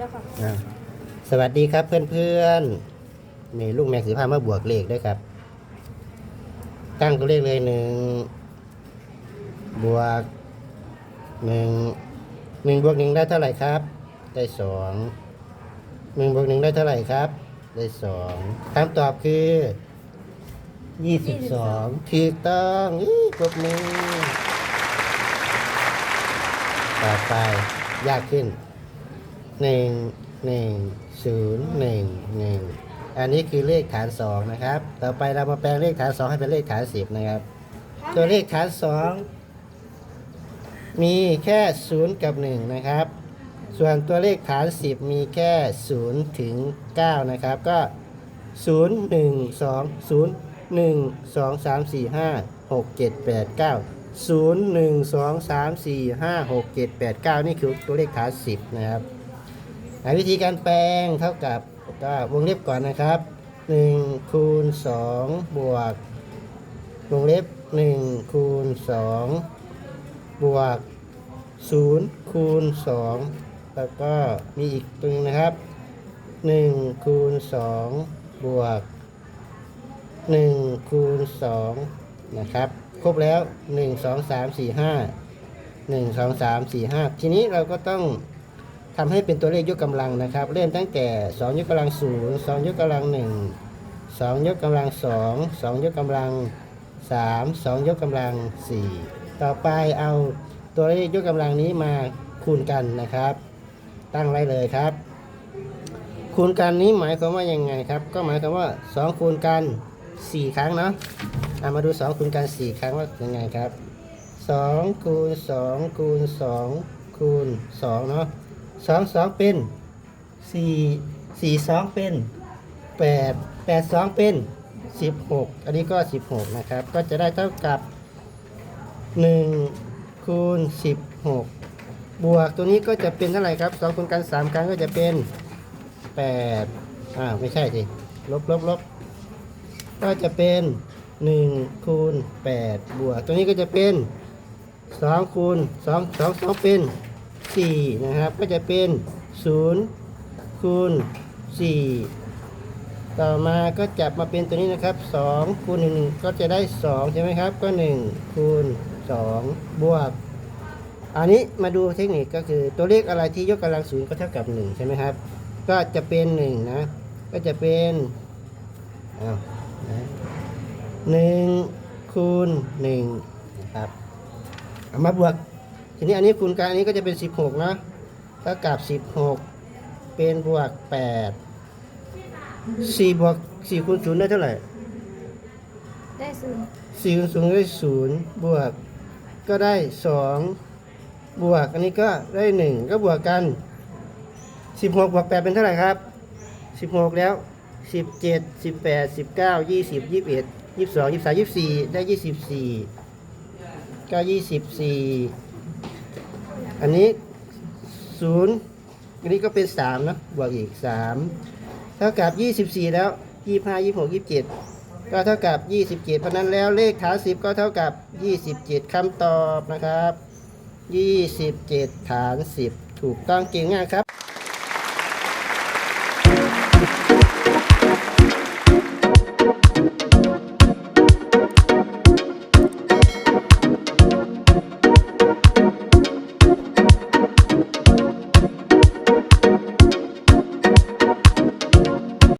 แล้วค่ะอ่าสวัสดีครับเพื่อนๆนี่ลูกแม็กซ์สิพามาบวกเลขด้วยครับ ตั้งตัวเลขเลยหนึ่งบวกหนึ่งหนึ่งบวกหนึ่งได้เท่าไหร่ครับ ได้สองหนึ่งบวกหนึ่งได้เท่าไหร่ครับ ได้สองคำตอบคือยี่สิบสองถูกต้องอีปรบมือต่อไปยากขึ้น หนึ่งหนึ่งศูนย์หนึ่งหนึ่งอันนี้คือเลขฐานสองนะครับ ต่อไปเรามาแปลงเลขฐานสองให้เป็นเลขฐานสิบนะครับ ตัวเลขฐานสองมีแค่ศูนย์กับหนึ่งนะครับ ส่วนตัวเลขฐานสิบมีแค่ศูนย์ถึงเก้านะครับ ก็ศูนย์หนึ่งสองศูนย์หนึ่งสองสามสี่ห้าหกเจ็ดแปดเก้าศูนย์หนึ่งสองสามสี่ห้าหกเจ็ดแปดเก้านี่คือตัวเลขฐานสิบนะครับ หาวิธีการแปลงเท่ากับก็วงเล็บก่อนนะครับ1คูณ2บวกวงเล็บ1คูณ2บวก0คูณ2แล้วก็มีอีกตัวนึงนะครับ1คูณ2บวก1คูณ2นะครับ ครบแล้ว 1 2 3 4 5 1 2 3 4 5 ทีนี้เราก็ต้อง ทำให้เป็นตัวเลขยกกำลังนะครับ เริ่มตั้งแต่ 2 ยกกำลัง0 2ยกกำลัง 1 2 ยกกำลัง 2 2 ยกกำลัง 3 2 ยกกำลัง 4 ต่อไปเอาตัวเลขยกกำลังนี้มาคูณกันนะครับ ตั้งไว้เลยครับ คูณกันนี้หมายความว่ายังไงครับ ก็หมายความว่า 2 คูณกัน 4 ครั้งเนาะเอามาดู 2 คูณกัน 4 ครั้งว่ายังไงครับ2คูณ2คูณ2คูณ2เนาะ 2 2เป็น4 4 2เป็น8 8 2เป็น16อันนี้ก็16นะครับ ก็จะได้เท่ากับ1คูณ16บหกบวกตัวนี้ก็จะเป็นเท่าไหร่ครับ2คูณกัน3ครั้งก็จะเป็น8อ่าไม่ใช่สิลบลบลบก็จะเป็น1คูณ8บวกตัวนี้ก็จะเป็น2คูณ2 2 2เป็น 4 นะครับ ก็จะเป็น 0 คูณ 4 ต่อมาก็จับมาเป็นตัวนี้นะครับ 2 คูณ 1 ก็จะได้ 2 ใช่ไหมครับ ก็ 1 คูณ 2 บวก อันนี้มาดูเทคนิคก็คือตัวเลขอะไรที่ยกกำลังศูนย์ก็เท่ากับ 1 ใช่ไหมครับ ก็จะเป็น 1 นะ ก็จะเป็นอ้าวหนึ่งคูณหนึ่งนะครับ เอามาบวก ทีนี้อันนี้คูณกันอันนี้ก็จะเป็น 16นะเท่ากับ 16 เป็นบวก 8 4 บวก4คูณ0ได้เท่าไหร่ ได้ศูนย์4คูณ0ได้0บวกก็ได้ 2 บวกอันนี้ก็ได้ 1 ก็บวกกัน 16 บวก 8 เป็นเท่าไหร่ครับ 16 แล้ว 17 18 19 20 21 22 23 24 ได้ 24 ก็24 อันนี้0อันนี้ก็เป็น3นะบวกอีก3เท่ากับ24แล้ว25 26 27ก็เท่ากับ27เพราะนั้นแล้วเลขฐาน10ก็เท่ากับ27คำตอบนะครับ27ฐาน10ถูกต้องเก่งมากครับ